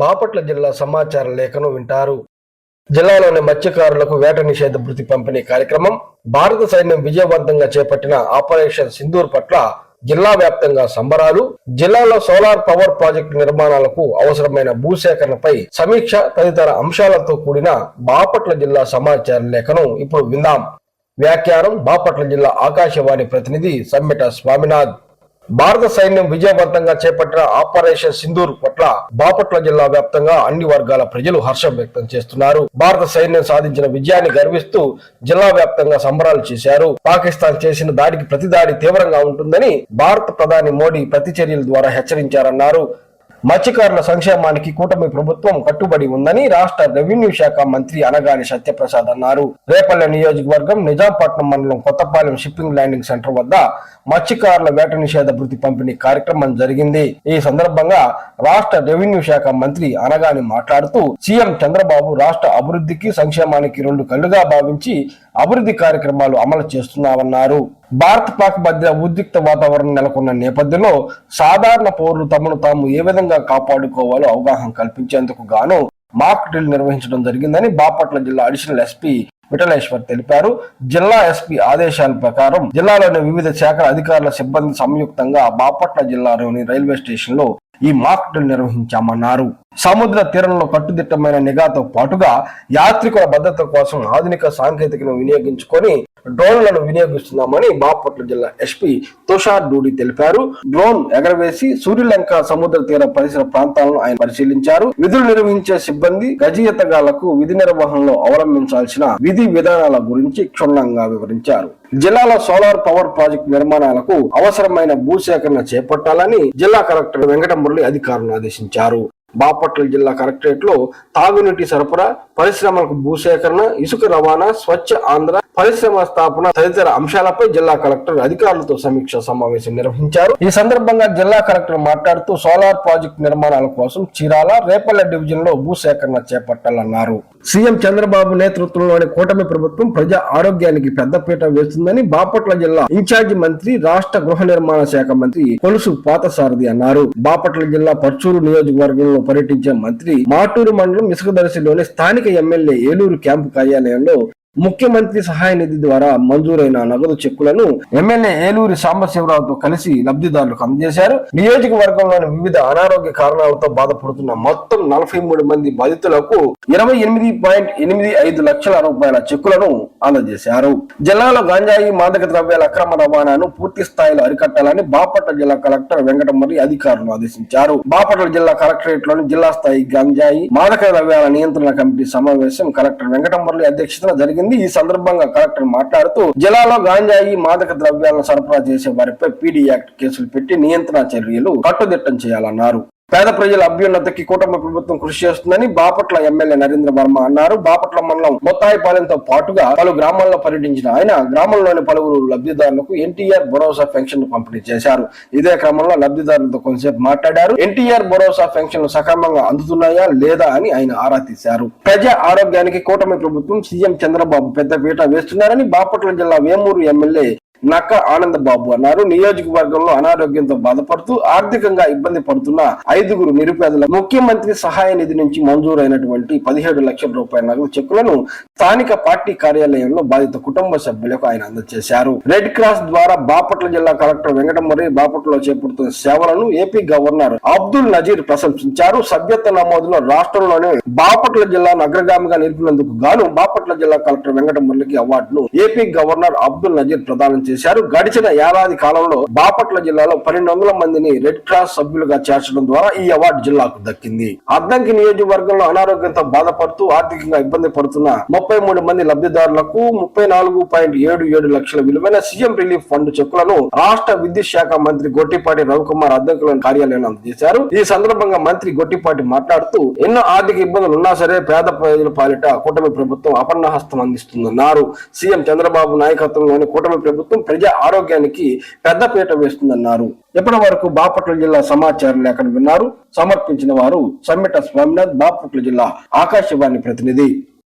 బాపట్ల జిల్లా సమాచార లేఖను వింటారు. జిల్లాలోని మత్స్యకారులకు వేట నిషేధ భృతి పంపిణీ కార్యక్రమం భారత సైన్యం విజయవంతంగా చేపట్టిన ఆపరేషన్ సింధూర్ పట్ల జిల్లా వ్యాప్తంగా సంబరాలు జిల్లాలో సోలార్ పవర్ ప్రాజెక్టు నిర్మాణాలకు అవసరమైన భూసేకరణపై సమీక్ష తదితర అంశాలతో కూడిన బాపట్ల జిల్లా సమాచార లేఖను ఇప్పుడు విందాం. వ్యాఖ్యానం బాపట్ల జిల్లా ఆకాశవాణి ప్రతినిధి సమ్మెట స్వామినాథ్. భారత సైన్యం విజయవంతంగా చేపట్టిన ఆపరేషన్ సింధూర్ పట్ల బాపట్ల జిల్లా వ్యాప్తంగా అన్ని వర్గాల ప్రజలు హర్షం వ్యక్తం చేస్తున్నారు. భారత సైన్యం సాధించిన విజయాన్ని గర్విస్తూ జిల్లా వ్యాప్తంగా సంబరాలు చేశారు. పాకిస్తాన్ చేసిన దాడికి ప్రతి దాడి తీవ్రంగా ఉంటుందని భారత ప్రధాని మోడీ ప్రతి చర్యల ద్వారా హెచ్చరించారన్నారు. మత్స్యకారుల సంక్షేమానికి కూటమి ప్రభుత్వం కట్టుబడి ఉందని రాష్ట్ర రెవెన్యూ శాఖ మంత్రి అనగాని సత్యప్రసాద్ అన్నారు. రేపల్లె నియోజకవర్గం నిజాంపట్నం మండలం కొత్తపాలెం షిప్పింగ్ ల్యాండింగ్ సెంటర్ వద్ద మత్స్యకారుల వేట నిషేధ భృతి పంపిణీ కార్యక్రమం జరిగింది. ఈ సందర్భంగా రాష్ట్ర రెవెన్యూ శాఖ మంత్రి అనగాని మాట్లాడుతూ సీఎం చంద్రబాబు రాష్ట్ర అభివృద్ధికి సంక్షేమానికి రెండు కళ్ళుగా భావించి అభివృద్ధి కార్యక్రమాలు అమలు చేస్తున్నామన్నారు. భారత్ పాక్ మధ్య ఉద్రిక్త వాతావరణం నెలకొన్న నేపథ్యంలో సాధారణ పౌరులు తమను తాము ఏ విధంగా కాపాడుకోవాలో అవగాహన కల్పించేందుకు గాను మాక్ డ్రిల్ నిర్వహించడం జరిగిందని బాపట్ల జిల్లా అడిషనల్ ఎస్పీ విఠలేశ్వర్ తెలిపారు. జిల్లా ఎస్పీ ఆదేశాల ప్రకారం జిల్లాలోని వివిధ శాఖల అధికారుల సిబ్బంది సంయుక్తంగా బాపట్ల జిల్లాలోని రైల్వే స్టేషన్లో ఈ మాక్ డ్రిల్ నిర్వహించామన్నారు. సముద్ర తీరంలో కట్టుదిట్టమైన నిఘాతో పాటుగా యాత్రికుల భద్రత కోసం ఆధునిక సాంకేతికను వినియోగించుకొని డ్రోన్లను వినియోగిస్తున్నామని బాపట్ల జిల్లా ఎస్పీ తుషార్ డూడి తెలిపారు. డ్రోన్ ఎగరవేసి సూర్యలంక సముద్ర తీర పరిసర ప్రాంతాలను ఆయన పరిశీలించారు. విధులు నిర్వహించే సిబ్బంది గజీయతగాళ్ళకు విధి నిర్వహణలో అవలంబించాల్సిన విధి విధానాల గురించి క్షుణ్ణంగా వివరించారు. జిల్లాలో సోలార్ పవర్ ప్రాజెక్టు నిర్మాణాలకు అవసరమైన భూసేకరణ చేపట్టాలని జిల్లా కలెక్టర్ వెంకటమురళి అధికారులను ఆదేశించారు. బాపట్ల జిల్లా కలెక్టరేట్లో తాగునీటి సరఫరా పరిశ్రమలకు భూసేకరణ ఇసుక రవాణా స్వచ్ఛ ఆంధ్ర పరిశ్రమ స్థాపన తదితర అంశాలపై జిల్లా కలెక్టర్ అధికారులతో సమీక్ష సమావేశం నిర్వహించారు. ఈ సందర్భంగా జిల్లా కలెక్టర్ మాట్లాడుతూ సోలార్ ప్రాజెక్టు నిర్మాణాల కోసం చీరాల రేపల్లె డివిజన్లో భూసేకరణ చేపట్టాలన్నారు. సీఎం చంద్రబాబు నేతృత్వంలోని కూటమి ప్రభుత్వం ప్రజా ఆరోగ్యానికి పెద్దపీట వేస్తుందని బాపట్ల జిల్లా ఇన్ఛార్జి మంత్రి రాష్ట్ర గృహ నిర్మాణ శాఖ మంత్రి కొలుసు పాతసారథి అన్నారు. బాపట్ల జిల్లా పర్చూరు నియోజకవర్గంలో పర్యటించే మంత్రి మాటూరు మండలం ఇసుకదర్శిలోని స్థానిక ఎమ్మెల్యే ఏలూరు క్యాంపు కార్యాలయంలో ముఖ్యమంత్రి సహాయ నిధి ద్వారా మంజూరైన నగదు చెక్కులను ఎమ్మెల్యే ఏలూరి సాంబశివరావుతో కలిసి లబ్ధిదారులకు అందజేశారు. నియోజకవర్గంలోని వివిధ అనారోగ్య కారణాలతో బాధపడుతున్న మొత్తం నలభై మూడు మంది బాధితులకు ఇరవై ఎనిమిది పాయింట్ ఎనిమిది ఐదు లక్షల రూపాయల చెక్కులను అందజేశారు. జిల్లాలో గంజాయి మాదక ద్రవ్యాల అక్రమ రవాణాను పూర్తి స్థాయిలో అరికట్టాలని బాపట్ల జిల్లా కలెక్టర్ వెంకటమర్రి అధికారులు ఆదేశించారు. బాపట్ల జిల్లా కలెక్టరేట్లోని జిల్లా స్థాయి గంజాయి మాదక ద్రవ్యాల నియంత్రణ కమిటీ సమావేశం కలెక్టర్ వెంకటమర్రి అధ్యక్షతన జరిగింది. ఈ సందర్భంగా కలెక్టర్ మాట్లాడుతూ జిల్లాలో గాంజాయి మాదక ద్రవ్యాలను సరఫరా చేసే వారిపై పీడీ యాక్ట్ కేసులు పెట్టి నియంత్రణ చర్యలు కట్టుదిట్టం చేయాలన్నారు. పేద ప్రజల అభ్యున్నతికి కూటమి ప్రభుత్వం కృషి చేస్తుందని బాపట్ల ఎమ్మెల్యే నరేంద్ర వర్మ అన్నారు. బాపట్ల మండలం మొత్తాయిపాలెంతో పాటుగా పలు గ్రామాల్లో పర్యటించిన ఆయన గ్రామంలోని పలువురు లబ్ధిదారులకు ఎన్టీఆర్ భరోసా పెన్షన్ పంపిణీ చేశారు. ఇదే క్రమంలో లబ్ధిదారులతో కొంతసేపు మాట్లాడారు. ఎన్టీఆర్ భరోసా పెన్షన్లు సక్రమంగా అందుతున్నాయా లేదా అని ఆయన ఆరా తీశారు. ప్రజా ఆరోగ్యానికి కూటమి ప్రభుత్వం సీఎం చంద్రబాబు పెద్దపీట వేస్తున్నారని బాపట్ల జిల్లా వేమూరు ఎమ్మెల్యే నక్క ఆనంద బాబు అన్నారు. నియోజకవర్గంలో అనారోగ్యంతో బాధపడుతూ ఆర్థికంగా ఇబ్బంది పడుతున్న ఐదుగురు నిరుపేదల ముఖ్యమంత్రి సహాయ నిధి నుంచి మంజూరైనటువంటి పదిహేడు లక్షల రూపాయల నగదు చెక్కులను స్థానిక పార్టీ కార్యాలయంలో బాధిత కుటుంబ సభ్యులకు ఆయన అందజేశారు. రెడ్ క్రాస్ ద్వారా బాపట్ల జిల్లా కలెక్టర్ వెంకటమర్రి బాపట్లలో చేపడుతున్న సేవలను ఏపీ గవర్నర్ అబ్దుల్ నజీర్ ప్రశంసించారు. సభ్యత్వ నమోదులో రాష్ట్రంలోనే బాపట్ల జిల్లాను అగ్రగామిగా నిలిపినందుకు గాను బాపట్ల జిల్లా కలెక్టర్ వెంకటమురళికి అవార్డును ఏపీ గవర్నర్ అబ్దుల్ నజీర్ ప్రదానం చేశారు. గడిచిన ఏడాది కాలంలో బాపట్ల జిల్లాలో పన్నెండు వందల మందిని రెడ్ క్రాస్ సభ్యులుగా చేర్చడం ద్వారా ఈ అవార్డు జిల్లాకు దక్కింది. అద్దంకి నియోజకవర్గంలో అనారోగ్యంతో బాధపడుతూ ఆర్థికంగా ఇబ్బంది పడుతున్న ముప్పై మూడు మంది లబ్ధిదారులకు ముప్పై నాలుగు పాయింట్ ఏడు ఏడు లక్షల విలువైన సీఎం రిలీఫ్ ఫండ్ చెక్కులను రాష్ట్ర విద్యుత్ శాఖ మంత్రి గొట్టిపాటి రవికుమార్ అద్దంకిలోని కార్యాలయంలో అందజేశారు. ఈ సందర్భంగా మంత్రి గొట్టిపాటి మాట్లాడుతూ ఎన్నో ఆర్థిక ఇబ్బందులు ఉన్నా సరే పేద ప్రజల పాలిట కూటమి ప్రభుత్వం అపన్నహస్తం అందిస్తుందన్నారు. సీఎం చంద్రబాబు నాయకత్వంలోని కూటమి ప్రభుత్వం ప్రజా ఆరోగ్యానికి పెద్దపీట వేస్తుందన్నారు. ఇప్పటి వరకు బాపట్ల జిల్లా సమాచారం లేఖను విన్నారు? సమర్పించిన వారు సమ్మిట స్వామినాథ్ బాపట్ల జిల్లా ఆకాశవాణి ప్రతినిధి.